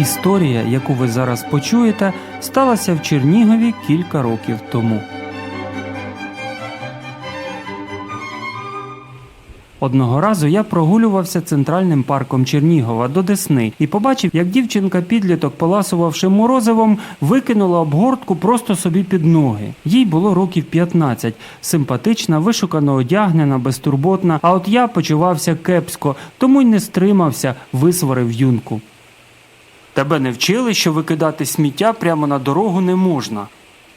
Історія, яку ви зараз почуєте, сталася в Чернігові кілька років тому. Одного разу я прогулювався центральним парком Чернігова до Десни і побачив, як дівчинка підліток, поласувавши морозивом, викинула обгортку просто собі під ноги. Їй було років 15, симпатична, вишукано одягнена, безтурботна. А от я почувався кепсько, тому й не стримався, висварив юнку. Тебе не вчили, що викидати сміття прямо на дорогу не можна.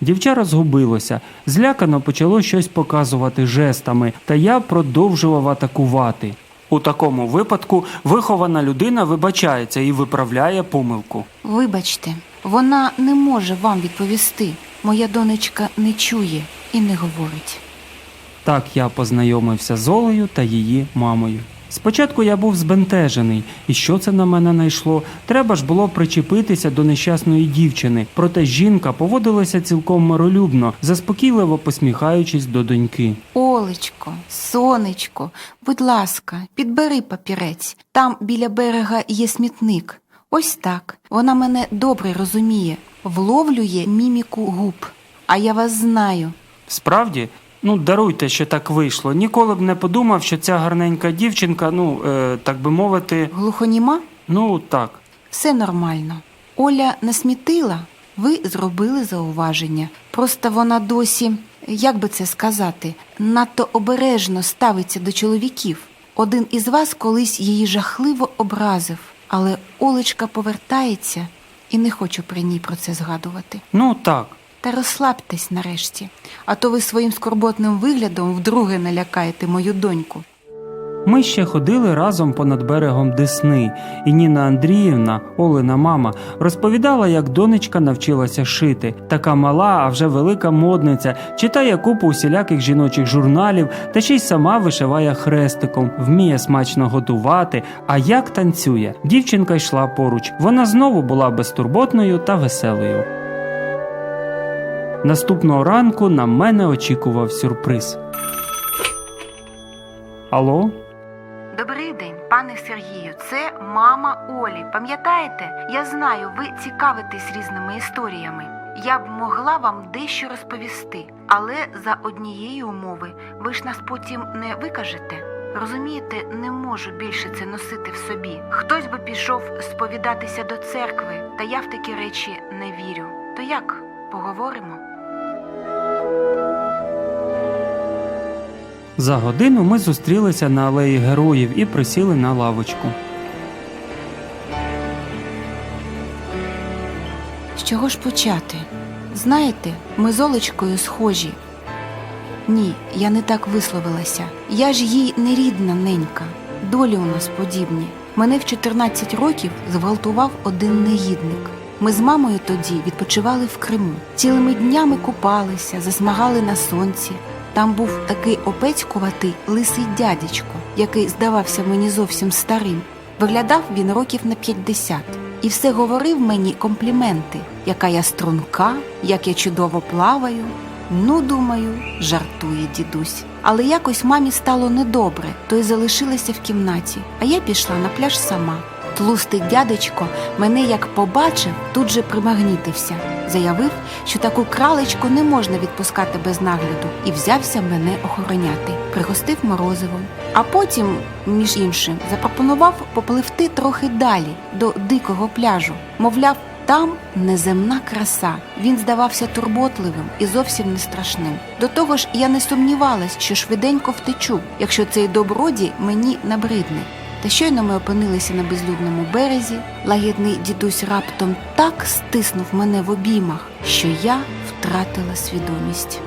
Дівча розгубилося, злякано почало щось показувати жестами, та я продовжував атакувати. У такому випадку вихована людина вибачається і виправляє помилку. Вибачте, вона не може вам відповісти. Моя донечка не чує і не говорить. Так я познайомився з Олею та її мамою. Спочатку я був збентежений, і що це на мене найшло? Треба ж було причепитися до нещасної дівчини. Проте жінка поводилася цілком миролюбно, заспокійливо посміхаючись до доньки. Олечко, сонечко, будь ласка, підбери папірець. Там біля берега є смітник. Ось так. Вона мене добре розуміє, вловлює міміку губ. А я вас знаю. Справді, ну даруйте, що так вийшло. Ніколи б не подумав, що ця гарненька дівчинка, ну е, так би мовити, Глухоніма? ну так. Все нормально. Оля насмітила, ви зробили зауваження. Просто вона досі, як би це сказати, надто обережно ставиться до чоловіків. Один із вас колись її жахливо образив, але Олечка повертається і не хочу при ній про це згадувати. Ну так. Та розслабтесь нарешті, а то ви своїм скорботним виглядом вдруге налякаєте мою доньку. Ми ще ходили разом понад берегом Десни, і Ніна Андріївна, Олена мама, розповідала, як донечка навчилася шити. Така мала, а вже велика модниця, читає купу усіляких жіночих журналів та ще й сама вишиває хрестиком, вміє смачно готувати. А як танцює? Дівчинка йшла поруч. Вона знову була безтурботною та веселою. Наступного ранку на мене очікував сюрприз. Алло? Добрий день, пане Сергію. Це мама Олі. Пам'ятаєте? Я знаю, ви цікавитесь різними історіями. Я б могла вам дещо розповісти, але за однієї умови ви ж нас потім не викажете. Розумієте, не можу більше це носити в собі. Хтось би пішов сповідатися до церкви, та я в такі речі не вірю. То як поговоримо? За годину ми зустрілися на алеї героїв і присіли на лавочку. З чого ж почати? Знаєте, ми з Олечкою схожі. Ні, я не так висловилася. Я ж їй не рідна ненька. Долі у нас подібні. Мене в 14 років зґвалтував один негідник. Ми з мамою тоді відпочивали в Криму. Цілими днями купалися, засмагали на сонці. Там був такий опецькуватий лисий дядечко, який здавався мені зовсім старим. Виглядав він років на 50 і все говорив мені компліменти, яка я струнка, як я чудово плаваю. Ну, думаю, жартує дідусь. Але якось мамі стало недобре, то й залишилася в кімнаті, а я пішла на пляж сама. Тлустий дядечко мене як побачив, тут же примагнітився. Заявив, що таку кралечку не можна відпускати без нагляду, і взявся мене охороняти, пригостив морозивом. А потім, між іншим, запропонував попливти трохи далі до дикого пляжу. Мовляв, там неземна краса. Він здавався турботливим і зовсім не страшним. До того ж, я не сумнівалась, що швиденько втечу, якщо цей добродій мені набридне. Та щойно ми опинилися на безлюдному березі, лагідний дідусь раптом так стиснув мене в обіймах, що я втратила свідомість.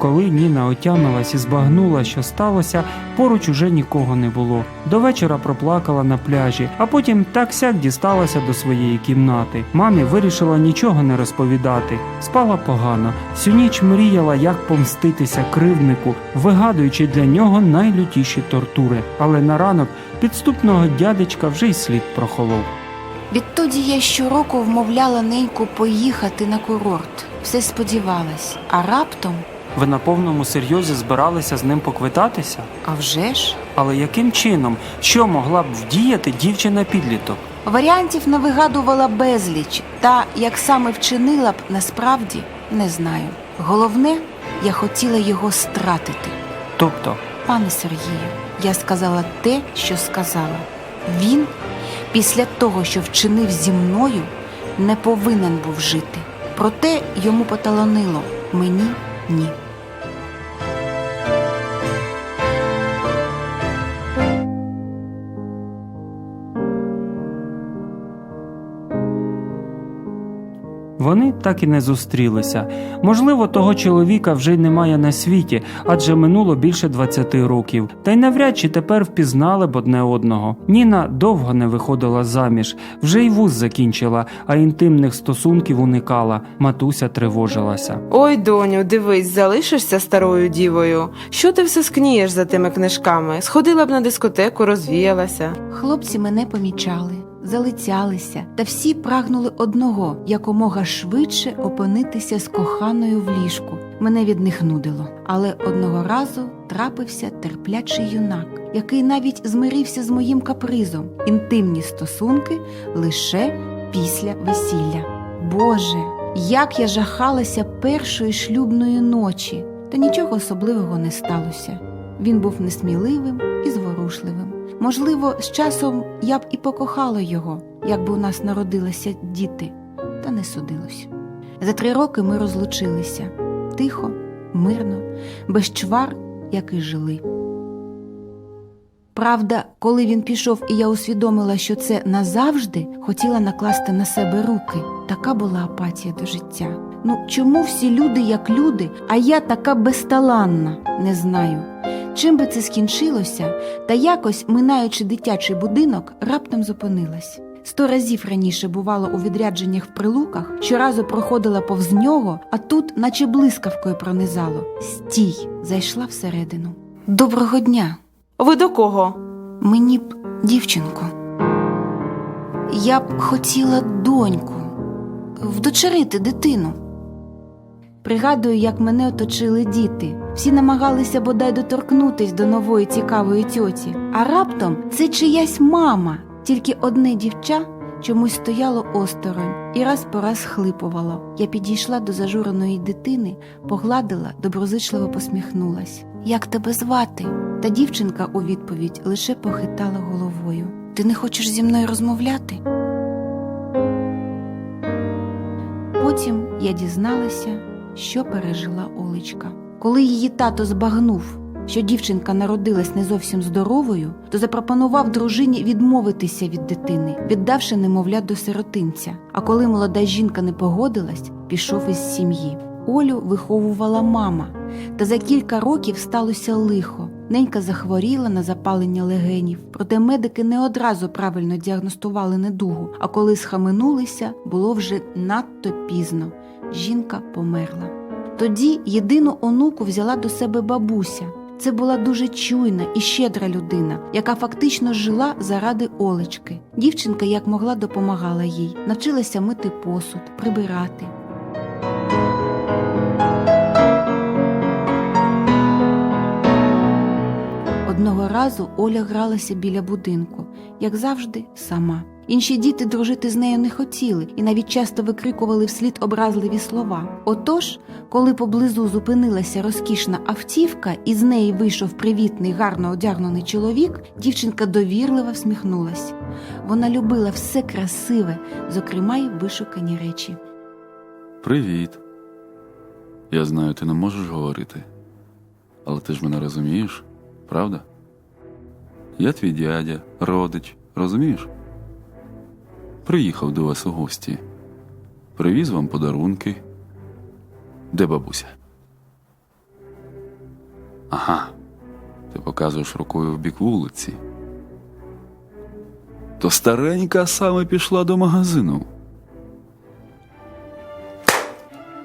Коли Ніна отямилась і збагнула, що сталося, поруч уже нікого не було. До вечора проплакала на пляжі, а потім так сяк дісталася до своєї кімнати. Мамі вирішила нічого не розповідати. Спала погано. Всю ніч мріяла, як помститися кривднику, вигадуючи для нього найлютіші тортури. Але на ранок підступного дядечка вже й слід прохолов. Відтоді я щороку вмовляла неньку поїхати на курорт. Все сподівалась, а раптом Ви на повному серйозі збиралися з ним поквитатися? А вже ж? Але яким чином? Що могла б вдіяти дівчина-підліток? Варіантів не вигадувала безліч, та як саме вчинила б насправді не знаю. Головне, я хотіла його стратити. Тобто, Пане Сергію, я сказала те, що сказала. Він, після того, що вчинив зі мною, не повинен був жити. Проте йому поталанило, мені ні. Вони так і не зустрілися. Можливо, того чоловіка вже й немає на світі, адже минуло більше 20 років. Та й навряд чи тепер впізнали б одне одного. Ніна довго не виходила заміж, вже й вуз закінчила, а інтимних стосунків уникала. Матуся тривожилася. Ой, доню, дивись, залишишся старою дівою. Що ти все скнієш за тими книжками? Сходила б на дискотеку, розвіялася. Хлопці мене помічали, залицялися, та всі прагнули одного якомога швидше опинитися з коханою в ліжку. Мене від них нудило. Але одного разу трапився терплячий юнак, який навіть змирився з моїм капризом. Інтимні стосунки лише після весілля. Боже, як я жахалася першої шлюбної ночі, та нічого особливого не сталося. Він був несміливим і зворушливим. Можливо, з часом я б і покохала його, якби у нас народилися діти, та не судилось. За три роки ми розлучилися тихо, мирно, без чвар, як і жили. Правда, коли він пішов і я усвідомила, що це назавжди, хотіла накласти на себе руки. Така була апатія до життя. Ну чому всі люди як люди, а я така безталанна? Не знаю. Чим би це скінчилося, та якось, минаючи дитячий будинок, раптом зупинилась. Сто разів раніше бувала у відрядженнях в прилуках, щоразу проходила повз нього, а тут, наче блискавкою пронизало. Стій, зайшла всередину. Доброго дня! Ви до кого? Мені б дівчинку. Я б хотіла доньку, вдочерити дитину. Пригадую, як мене оточили діти. Всі намагалися бодай доторкнутись до нової цікавої тьоті. А раптом це чиясь мама. Тільки одне дівча чомусь стояло осторонь і раз по раз хлипувало. Я підійшла до зажуреної дитини, погладила, доброзичливо посміхнулась. Як тебе звати? Та дівчинка у відповідь лише похитала головою. Ти не хочеш зі мною розмовляти? Потім я дізналася, що пережила Олечка. Коли її тато збагнув, що дівчинка народилась не зовсім здоровою, то запропонував дружині відмовитися від дитини, віддавши немовля до сиротинця. А коли молода жінка не погодилась, пішов із сім'ї. Олю виховувала мама, та за кілька років сталося лихо. Ненька захворіла на запалення легенів, проте медики не одразу правильно діагностували недугу, а коли схаменулися, було вже надто пізно. Жінка померла. Тоді єдину онуку взяла до себе бабуся. Це була дуже чуйна і щедра людина, яка фактично жила заради Олечки. Дівчинка як могла допомагала їй, навчилася мити посуд, прибирати. Одного разу Оля гралася біля будинку, як завжди, сама. Інші діти дружити з нею не хотіли і навіть часто викрикували вслід образливі слова. Отож, коли поблизу зупинилася розкішна автівка і з неї вийшов привітний, гарно одягнений чоловік, дівчинка довірливо всміхнулась. Вона любила все красиве, зокрема й вишукані речі. Привіт. Я знаю, ти не можеш говорити. Але ти ж мене розумієш, правда? Я твій дядя, родич, розумієш? Приїхав до вас у гості. Привіз вам подарунки. Де бабуся? Ага. Ти показуєш рукою в бік вулиці. То старенька саме пішла до магазину.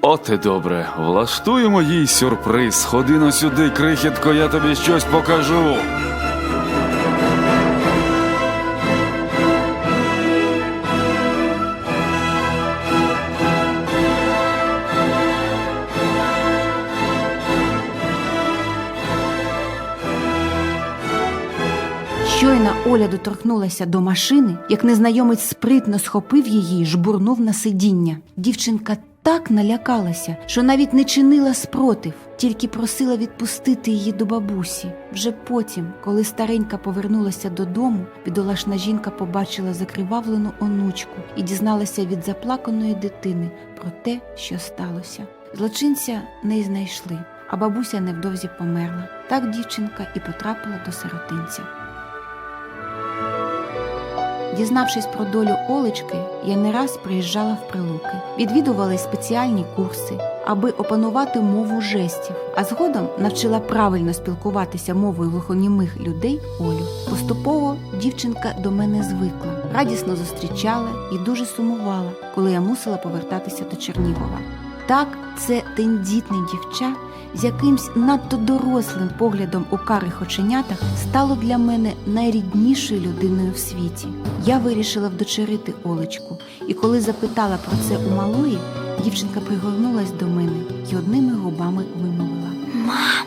От і добре, влаштуємо їй сюрприз. Ходи но сюди, крихітко, я тобі щось покажу. Щойно Оля доторкнулася до машини, як незнайомець спритно схопив її і жбурнув на сидіння. Дівчинка так налякалася, що навіть не чинила спротив, тільки просила відпустити її до бабусі. Вже потім, коли старенька повернулася додому, бідолашна жінка побачила закривавлену онучку і дізналася від заплаканої дитини про те, що сталося. Злочинця не знайшли, а бабуся невдовзі померла. Так дівчинка і потрапила до сиротинця. Дізнавшись про долю Олечки, я не раз приїжджала в прилуки, відвідувала спеціальні курси, аби опанувати мову жестів, а згодом навчила правильно спілкуватися мовою глухонімих людей Олю. Поступово дівчинка до мене звикла, радісно зустрічала і дуже сумувала, коли я мусила повертатися до Чернігова. Так, це тендітне дівча з якимсь надто дорослим поглядом у карих оченятах стало для мене найріднішою людиною в світі. Я вирішила вдочерити Олечку, і коли запитала про це у малої, дівчинка пригорнулась до мене і одними губами вимовила. Мама.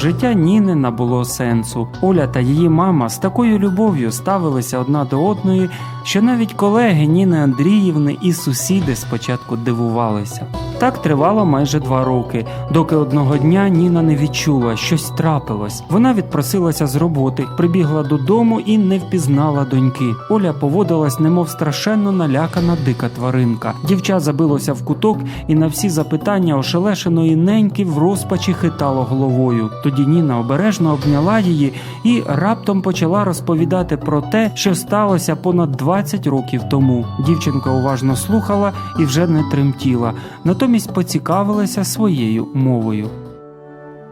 Життя Ніни набуло сенсу. Оля та її мама з такою любов'ю ставилися одна до одної, що навіть колеги Ніни Андріївни і сусіди спочатку дивувалися. Так тривало майже два роки, доки одного дня Ніна не відчула, щось трапилось. Вона відпросилася з роботи, прибігла додому і не впізнала доньки. Оля поводилась, немов страшенно налякана дика тваринка. Дівча забилося в куток і на всі запитання ошелешеної неньки в розпачі хитало головою. Тоді Ніна обережно обняла її і раптом почала розповідати про те, що сталося понад 20 років тому. Дівчинка уважно слухала і вже не тремтіла, натомість поцікавилася своєю мовою.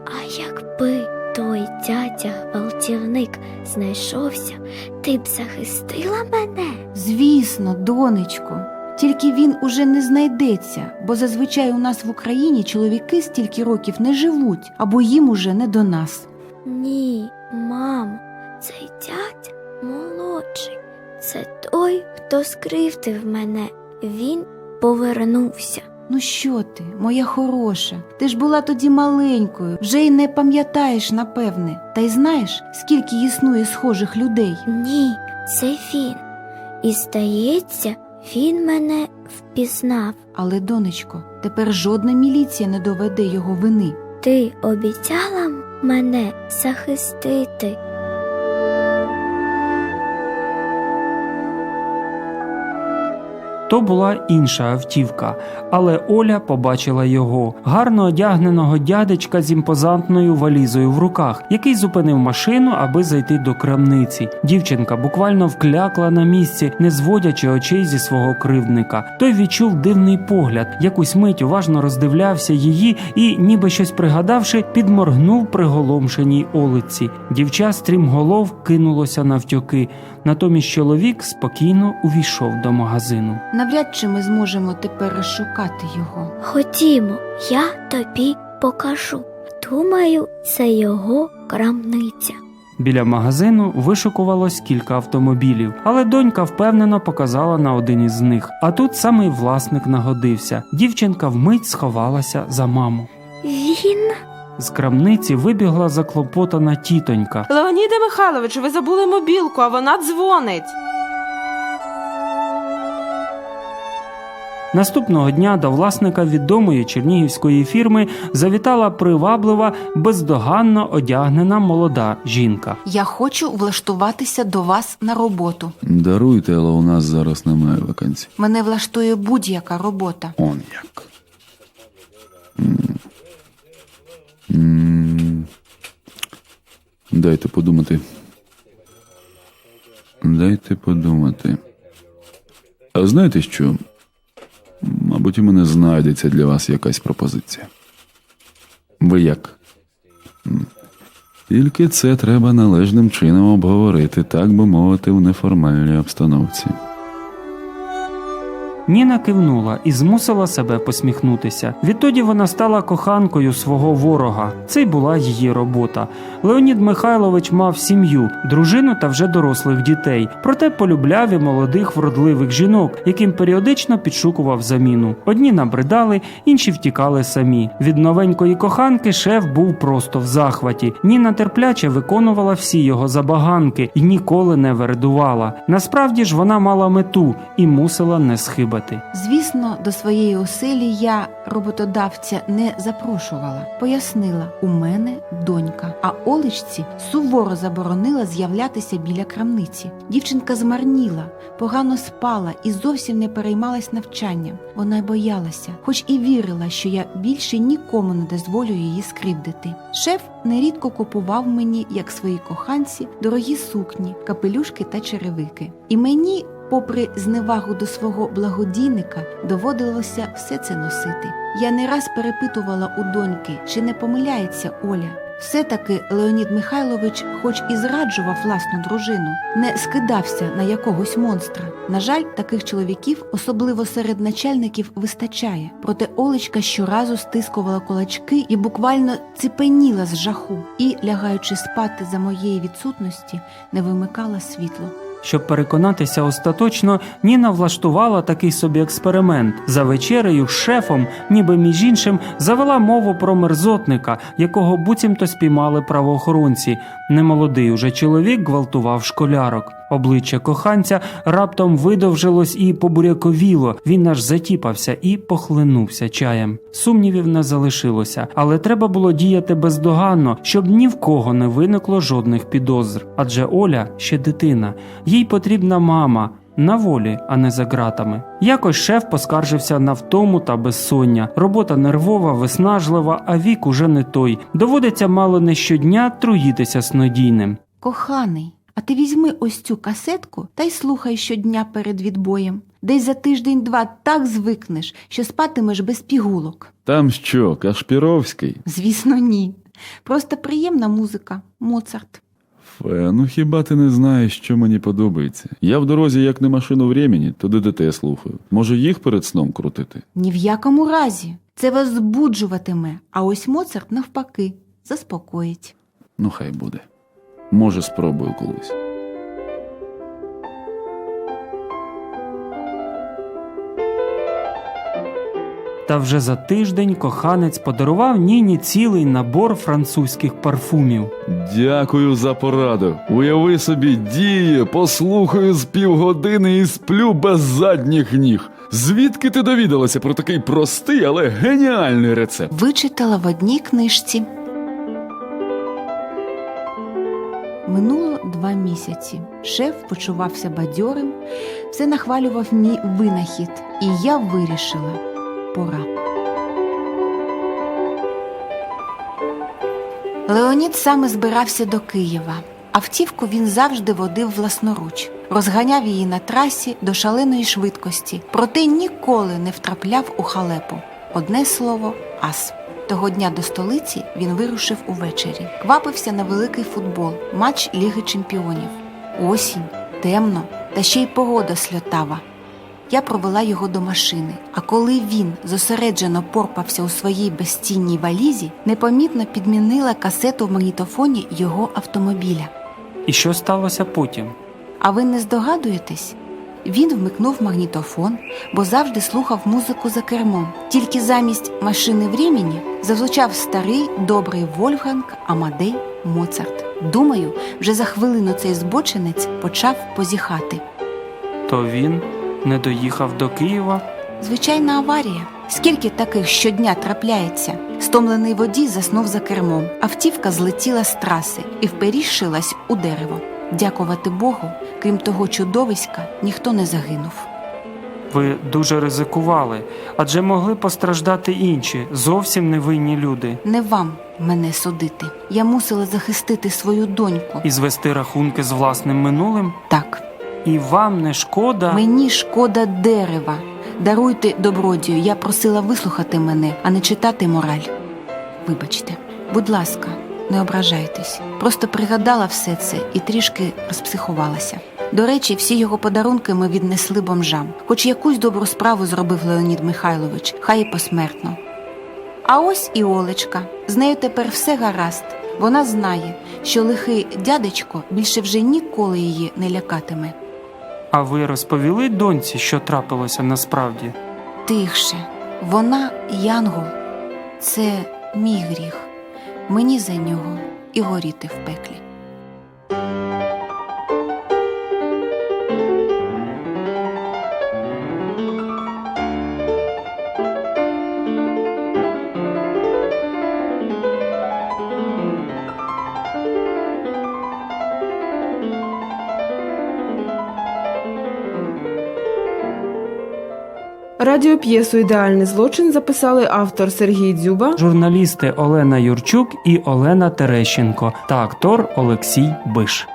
А якби той дядя гвалтівник знайшовся, ти б захистила мене? Звісно, донечко. Тільки він уже не знайдеться, бо зазвичай у нас в Україні чоловіки стільки років не живуть, або їм уже не до нас. Ні, мамо, цей дядя молодший. Це той, хто скривдив мене. Він повернувся. Ну що ти, моя хороша? Ти ж була тоді маленькою, вже й не пам'ятаєш, напевне. Та й знаєш, скільки існує схожих людей. Ні, це він. І здається, він мене впізнав. Але, донечко, тепер жодна міліція не доведе його вини. Ти обіцяла мене захистити. То була інша автівка, але Оля побачила його гарно одягненого дядечка з імпозантною валізою в руках, який зупинив машину, аби зайти до крамниці. Дівчинка буквально вклякла на місці, не зводячи очей зі свого кривдника. Той відчув дивний погляд, якусь мить уважно роздивлявся її і, ніби щось пригадавши, підморгнув приголомшеній олиці. Дівча стрімголов кинулося навтьоки. Натомість чоловік спокійно увійшов до магазину. Навряд чи ми зможемо тепер розшукати його. Ходімо, я тобі покажу. Думаю, це його крамниця. Біля магазину вишукувалось кілька автомобілів, але донька впевнено показала на один із них. А тут самий власник нагодився. Дівчинка вмить сховалася за маму. Він З крамниці вибігла заклопотана тітонька. Леоніде Михайлович, ви забули мобілку, а вона дзвонить. Наступного дня до власника відомої чернігівської фірми завітала приваблива, бездоганно одягнена молода жінка. Я хочу влаштуватися до вас на роботу. Даруйте, але у нас зараз немає вакансій. Мене влаштує будь-яка робота. Он як. Дайте подумати. Дайте подумати. А знаєте що? Мабуть, у мене знайдеться для вас якась пропозиція. Ви як? Тільки це треба належним чином обговорити, так би мовити, в неформальній обстановці. Ніна кивнула і змусила себе посміхнутися. Відтоді вона стала коханкою свого ворога. Це й була її робота. Леонід Михайлович мав сім'ю, дружину та вже дорослих дітей. Проте полюбляв і молодих вродливих жінок, яким періодично підшукував заміну. Одні набридали, інші втікали самі. Від новенької коханки шеф був просто в захваті. Ніна терпляче виконувала всі його забаганки і ніколи не вередувала. Насправді ж вона мала мету і мусила не схибати. Звісно, до своєї оселі я роботодавця не запрошувала. Пояснила, у мене донька, а Олечці суворо заборонила з'являтися біля крамниці. Дівчинка змарніла, погано спала і зовсім не переймалась навчанням. Вона й боялася, хоч і вірила, що я більше нікому не дозволю її скривдити. Шеф нерідко купував мені, як своїй коханці, дорогі сукні, капелюшки та черевики. І мені Попри зневагу до свого благодійника, доводилося все це носити. Я не раз перепитувала у доньки, чи не помиляється Оля. Все-таки Леонід Михайлович, хоч і зраджував власну дружину, не скидався на якогось монстра. На жаль, таких чоловіків, особливо серед начальників, вистачає. Проте Олечка щоразу стискувала кулачки і буквально ціпеніла з жаху, і,лягаючи спати за моєї відсутності, не вимикала світло. Щоб переконатися остаточно, Ніна влаштувала такий собі експеримент. За вечерею з шефом, ніби між іншим, завела мову про мерзотника, якого буцімто спіймали правоохоронці. Немолодий уже чоловік гвалтував школярок. Обличчя коханця раптом видовжилось і побуряковіло. Він аж затіпався і похлинувся чаєм. Сумнівів не залишилося, але треба було діяти бездоганно, щоб ні в кого не виникло жодних підозр. Адже Оля ще дитина, їй потрібна мама. На волі, а не за ґратами. Якось шеф поскаржився на втому та безсоння. Робота нервова, виснажлива, а вік уже не той. Доводиться мало не щодня труїтися снодійним. Коханий, а ти візьми ось цю касетку та й слухай щодня перед відбоєм. Десь за тиждень-два так звикнеш, що спатимеш без пігулок. Там що, Кашпіровський? Звісно, ні. Просто приємна музика. Моцарт. Фе, ну хіба ти не знаєш, що мені подобається? Я в дорозі, як не машину времени, то ДДТ слухаю. Може їх перед сном крутити? Ні в якому разі. Це вас збуджуватиме, а ось Моцарт навпаки заспокоїть. Ну, хай буде. Може, спробую колись. Та вже за тиждень коханець подарував Ніні цілий набор французьких парфумів. Дякую за пораду. Уяви собі, діє, послухаю з півгодини і сплю без задніх ніг. Звідки ти довідалася про такий простий, але геніальний рецепт? Вичитала в одній книжці. Минуло два місяці. Шеф почувався бадьорим, все нахвалював мій винахід, і я вирішила пора. Леонід саме збирався до Києва. Автівку він завжди водив власноруч, розганяв її на трасі до шаленої швидкості, проте ніколи не втрапляв у халепу. Одне слово ас. Того дня до столиці він вирушив увечері. Квапився на великий футбол, матч Ліги Чемпіонів. Осінь, темно, та ще й погода сльотава. Я провела його до машини, а коли він зосереджено порпався у своїй безцінній валізі, непомітно підмінила касету в магнітофоні його автомобіля. І що сталося потім? А ви не здогадуєтесь? Він вмикнув магнітофон, бо завжди слухав музику за кермом. Тільки замість машини времени зазвучав старий добрий Вольфганг Амадей Моцарт. Думаю, вже за хвилину цей збочинець почав позіхати. То він не доїхав до Києва. Звичайна аварія. Скільки таких щодня трапляється? Стомлений водій заснув за кермом. Автівка злетіла з траси і вперіщилась у дерево. Дякувати Богу, крім того чудовиська, ніхто не загинув. Ви дуже ризикували, адже могли постраждати інші, зовсім невинні люди, Не вам мене судити. Я мусила захистити свою доньку. і звести рахунки з власним минулим. Так, І вам не шкода. мені шкода дерева. Даруйте добродію, я просила вислухати мене, а не читати мораль. Вибачте, будь ласка, не ображайтесь. Просто пригадала все це і трішки розпсихувалася. До речі, всі його подарунки ми віднесли бомжам. Хоч якусь добру справу зробив Леонід Михайлович, хай і посмертно. А ось і Олечка. З нею тепер все гаразд. Вона знає, що лихий дядечко більше вже ніколи її не лякатиме. А ви розповіли доньці, що трапилося насправді? Тихше, вона янгол. Це мій гріх. Мені за нього і горіти в пеклі. Радіоп'єсу Ідеальний злочин записали автор Сергій Дзюба, Журналісти Олена Юрчук і Олена Терещенко та актор Олексій Биш.